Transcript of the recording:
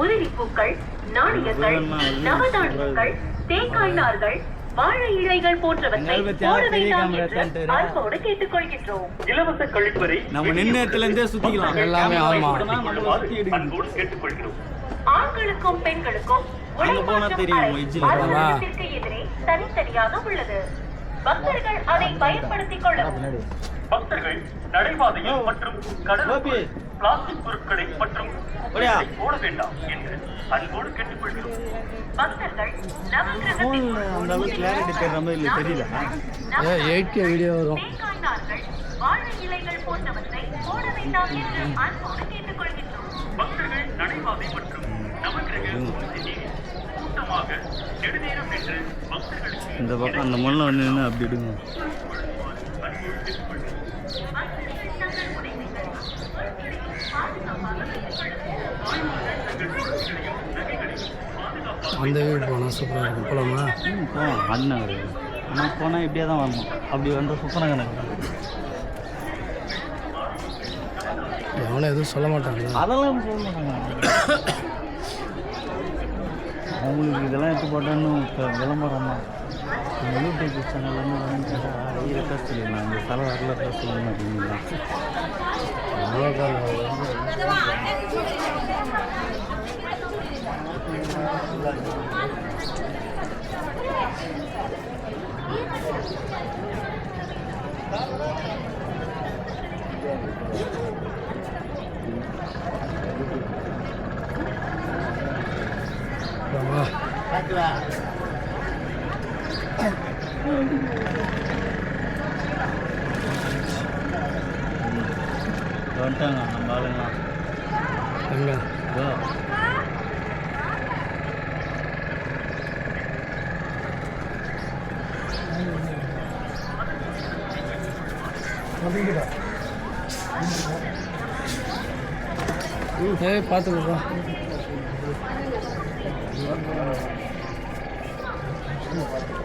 உதிரிப்பூக்கள் நாணயங்கள் நவதானியங்கள் தேங்காய் நார்கள் வாழை இலைகள் போன்றவற்றை போட வேண்டாம் என்று. அன்போடு கேட்டுக்கொள்கின்றோம். இலவச கழிப்பறை நம்ம நின்ன இடத்துல இருந்தே சுத்திக்கலாம் எல்லாமே ஆமா. அன்போடு கேட்டுக்கொள்கிறோம். ஆண்களுக்கும் பெண்களுக்கும் தெரியும், அறை அலுவலகத்திற்கு எதிரே தனித்தனியாக உள்ளது. பக்தர்கள் அதை பயன்படுத்திக் கொள்ளவும் பக்தர்கள் நடைபாதையில் மற்றும் கடலுக்குள். பிளாஸ்டிக் பொருட்களை மற்றும் போட வேண்டாம் என்று அன்போடு கேட்டுக்கொள்கிறோம். பக்தர்கள் நவக்கிரகத்தின் போன்ல அந்த அளவுக்கு கிளாரிட்டி தெரியுற மாதிரி இல்ல தெரியல. ஏ எயிட் கே வீடியோ வரும். தேங்காய் நார்கள் வாழை இலைகள் போன்றவற்றை போட வேண்டாம் என்று அன்போடு கேட்டுக்கொள்கின்றோம். பக்தர்கள் நடைபாதை மற்றும் கூட்டமாக நெடுநேரம் இந்த பக்கம் அந்த மண்ணில் வந்து நின்று அப்படி கொள்ளுங்கள். அந்த வீடு போனால் சூப்பராக இருக்கும். போலாமா? ம் போகலாம் அண்ணன் வருது ஆனால் போனால் இப்படியே தான் வரணும். அப்படி வந்தால் சுத்தம் கணக்கு. எவனும் எதுவும் சொல்ல மாட்டாங்களா அதெல்லாம் சொல்ல மாட்டாங்க. Warahmatullahi wabarakatuh, jumpa lagi dengan saya di channel yang menarik. Halo, halo, halo, halo, halo, halo, halo, halo, வந்துட்டாங்க நம்ம ஆளுங்களாம். எங்க இதோ ஏய் Thank you.